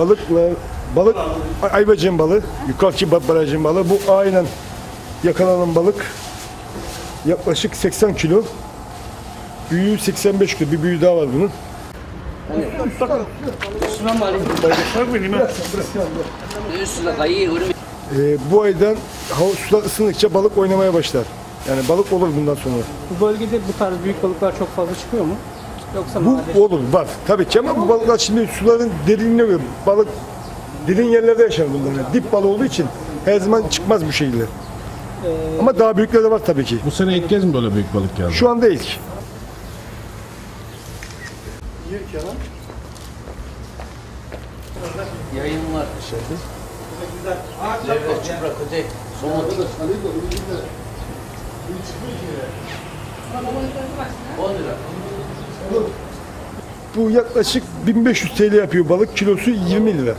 Balıkla balık ayvacın balığı, yukarıki barajın balığı. Bu aynen yakalanan balık yaklaşık 80 kilo. Büyüğü 85 kilo. Bir büyüğü daha var bunun. Ee, bu aydan hava sular ısındıkça balık oynamaya başlar. Yani balık olur bundan sonra. Bu bölgede bu tarz büyük balıklar çok fazla çıkıyor mu? Yoksa Bu olur var tabii ki ama bu balıklar şimdi suların derinliğine göre balık derin yerlerde yaşar bunlar. Yani dip balığı olduğu için her zaman çıkmaz bu şekilde. Ama daha büyükleri de var tabii ki. Bu sene ilk kez mi böyle büyük balık geldi? Şu anda ilk. Yayın var dışarıda. Devlet çıprak ödek. Somut. 10 lira. Bu yaklaşık 1500 TL yapıyor balık. Kilosu 20 lira.